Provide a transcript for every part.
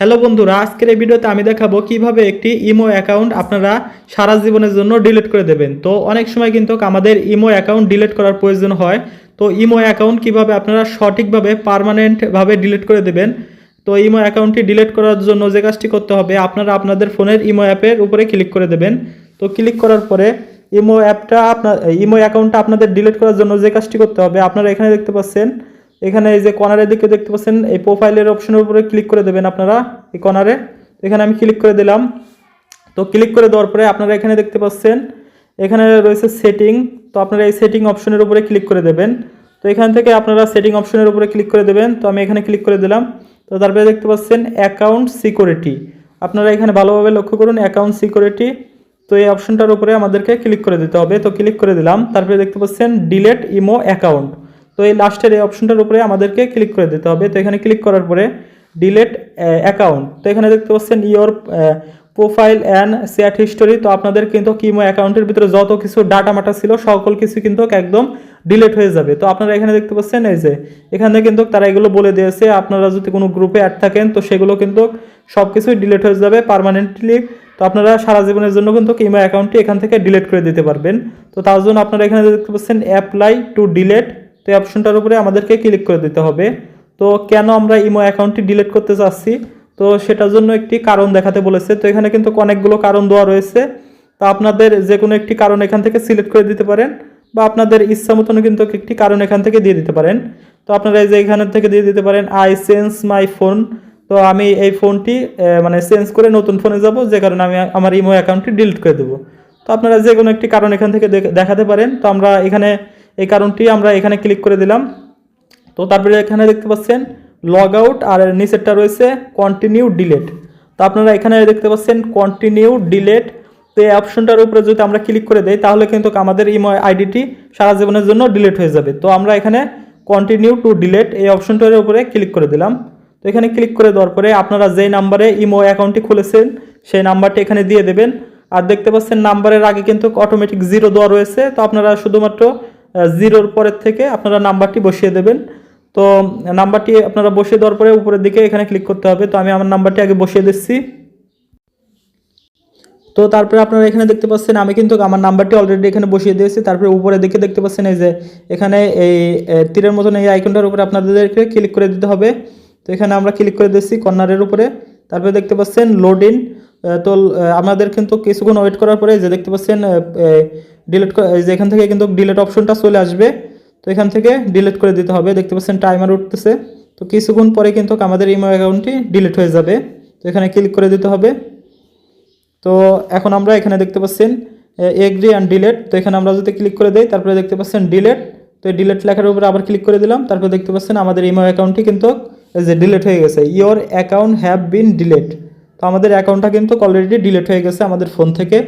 Hello বন্ধুরা, আজকের এই ভিডিওতে আমি দেখাবো কীভাবে একটি ইমো অ্যাকাউন্ট আপনারা সারা জীবনের জন্য ডিলিট করে দেবেন। তো অনেক সময় কিন্তু আমাদের ইমো অ্যাকাউন্ট ডিলিট করার প্রয়োজন হয়। তো ইমো অ্যাকাউন্ট কীভাবে আপনারা সঠিকভাবে, পার্মানেন্টভাবে ডিলিট করে দেবেন? তো ইমো অ্যাকাউন্টটি ডিলিট করার জন্য যে কাজটি করতে হবে, আপনারা আপনাদের ফোনের ইমো অ্যাপের উপরে ক্লিক করে দেবেন। তো ক্লিক করার পরে ইমো অ্যাপটা আপনার ইমো অ্যাকাউন্টটা আপনাদের ডিলিট করার জন্য যে কাজটি করতে হবে, আপনারা এখানে দেখতে পাচ্ছেন এখানে এই যে কর্নারের দিকে দেখতে পাচ্ছেন, এই প্রোফাইলের অপশনের উপরে ক্লিক করে দেবেন আপনারা, এই কর্নারে এখানে আমি ক্লিক করে দিলাম। তো ক্লিক করে দেওয়ার পরে আপনারা এখানে দেখতে পাচ্ছেন, এখানে রয়েছে সেটিং তো আপনারা এই সেটিং অপশনের উপরে ক্লিক করে দেবেন। তো এখান থেকে আপনারা সেটিং অপশনের উপরে ক্লিক করে দেবেন। তো আমি এখানে ক্লিক করে দিলাম। তো তারপরে দেখতে পাচ্ছেন অ্যাকাউন্ট সিকিউরিটি আপনারা এখানে ভালোভাবে লক্ষ্য করুন অ্যাকাউন্ট সিকিউরিটি তো এই অপশনটার উপরে আমাদেরকে ক্লিক করে দিতে হবে। তো ক্লিক করে দিলাম। তারপরে দেখতে পাচ্ছেন ডিলেট ইমো অ্যাকাউন্ট তো এই লাস্টের এই অপশনটার উপরে আমাদেরকে ক্লিক করে দিতে হবে। তো এখানে ক্লিক করার পরে ডিলেট অ্যাকাউন্ট তো এখানে দেখতে পাচ্ছেন your profile and chat history তো আপনাদের কিন্তু কিমো অ্যাকাউন্টের ভিতরে যত কিছু ডাটা মাটা ছিল, সকল কিছু কিন্তু একদম ডিলেট হয়ে যাবে। তো আপনারা এখানে দেখতে পাচ্ছেন, এই যে, এখানে কিন্তু তারা এগুলো বলে দিয়েছে, আপনারা যদি কোনো গ্রুপে অ্যাড থাকেন, তো সেগুলো কিন্তু সব কিছুই ডিলেট হয়ে যাবে পারমানেন্টলি তো আপনারা সারা জীবনের জন্য কিন্তু কিমো অ্যাকাউন্টটি এখান থেকে ডিলেট করে দিতে পারবেন। তো তার জন্য আপনারা এখানে দেখতে পাচ্ছেন অ্যাপ্লাই টু ডিলেট তো এই অপশনটার উপরে আমাদেরকে ক্লিক করে দিতে হবে। তো কেন আমরা ইমো অ্যাকাউন্টটি ডিলিট করতে চাচ্ছি? তো সেটার জন্য একটি কারণ দেখাতে বলেছে। তো এখানে কিন্তু অনেকগুলো কারণ দেওয়া রয়েছে। তো আপনাদের যে কোনো একটি কারণ এখান থেকে সিলেক্ট করে দিতে পারেন বা আপনাদের ইচ্ছা মতন কিন্তু একটি কারণ এখান থেকে দিয়ে দিতে পারেন। তো আপনারা এই যে এখান থেকে দিয়ে দিতে পারেন আই সেন্স মাই ফোন তো আমি এই ফোনটি মানে চেঞ্জ করে নতুন ফোনে যাব, যে কারণে আমি আমার ইমো অ্যাকাউন্টটি ডিলিট করে দেবো। তো আপনারা যে কোনো একটি কারণ এখান থেকে দেখাতে পারেন। তো আমরা এখানে এই কারণটি আমরা এখানে ক্লিক করে দিলাম। তো তারপরে এখানে দেখতে পাচ্ছেন লগ আউট আর নিচেরটা রয়েছে কন্টিনিউ ডিলেট তো আপনারা এখানে দেখতে পাচ্ছেন কন্টিনিউ ডিলেট তো এই অপশনটার উপরে যদি আমরা ক্লিক করে দেই, তাহলে কিন্তু আমাদের ইমো আইডিটি সারা জীবনের জন্য ডিলেট হয়ে যাবে। তো আমরা এখানে কন্টিনিউ টু ডিলেট এই অপশনটার উপরে ক্লিক করে দিলাম। তো এখানে ক্লিক করে দেওয়ার পরে আপনারা যেই নাম্বারে ইমো অ্যাকাউন্টটি খুলেছেন, সেই নাম্বারটি এখানে দিয়ে দেবেন। আর দেখতে পাচ্ছেন নাম্বারের আগে কিন্তু অটোমেটিক জিরো দেওয়া রয়েছে। তো আপনারা শুধুমাত্র জিরোর পরের থেকে আপনারা নাম্বারটি বসিয়ে দেবেন। তো নাম্বারটি আপনারা বসিয়ে দেওয়ার পরে উপরের দিকে এখানে ক্লিক করতে হবে। তো আমি আমার নাম্বারটি আগে বসিয়ে দিচ্ছি। তো তারপরে আপনারা এখানে দেখতে পাচ্ছেন, আমি কিন্তু আমার নাম্বারটি অলরেডি এখানে বসিয়ে দিয়েছি। তারপরে উপরে দিকে দেখতে পাচ্ছেন এই যে, এখানে এই তীরের মতন এই আইকনটার উপরে আপনাদেরকে ক্লিক করে দিতে হবে। তো এখানে আমরা ক্লিক করে দিচ্ছি কর্নারের উপরে। তারপরে দেখতে পাচ্ছেন লোড ইন তো আমাদের কিন্তু কিছুক্ষণ ওয়েট করার পরে যে দেখতে পাচ্ছেন ডিলিট যে এখান থেকে কিন্তু ডিলিট অপশনটা চলে আসবে। তো এখান থেকে ডিলিট করে দিতে হবে। দেখতে পাচ্ছেন টাইমার উঠতেছে। তো কিছুক্ষণ পরে কিন্তু আমাদের ইমেল অ্যাকাউন্টটি ডিলিট হয়ে যাবে। তো এখানে ক্লিক করে দিতে হবে। তো এখন আমরা এখানে দেখতে পাচ্ছেন এগ্রি অ্যান্ড ডিলেট তো এখানে আমরা যদি ক্লিক করে দিই, তারপরে দেখতে পাচ্ছেন ডিলেট তো এই ডিলেট লেখার উপরে আবার ক্লিক করে দিলাম। তারপরে দেখতে পাচ্ছেন আমাদের ইমেল অ্যাকাউন্টটি কিন্তু যে ডিলেট হয়ে গেছে। Your account have been delete তো আমাদের অ্যাকাউন্টটা কিন্তু অলরেডি ডিলেট হয়ে গেছে আমাদের ফোন থেকে।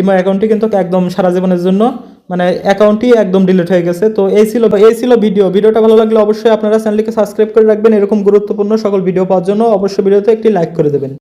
ইমো অ্যাকাউন্টটি কিন্তু একদম সারা জীবনের জন্য মানে অ্যাকাউন্টই একদম ডিলেট হয়ে গেছে। তো এই ছিল এই ছিল ভিডিও ভিডিওটা ভালো লাগলে অবশ্যই আপনারা চ্যানেলকে সাবস্ক্রাইব করে রাখবেন। এরকম গুরুত্বপূর্ণ সকল ভিডিও পাওয়ার জন্য অবশ্যই ভিডিওতে একটি লাইক করে দেবেন।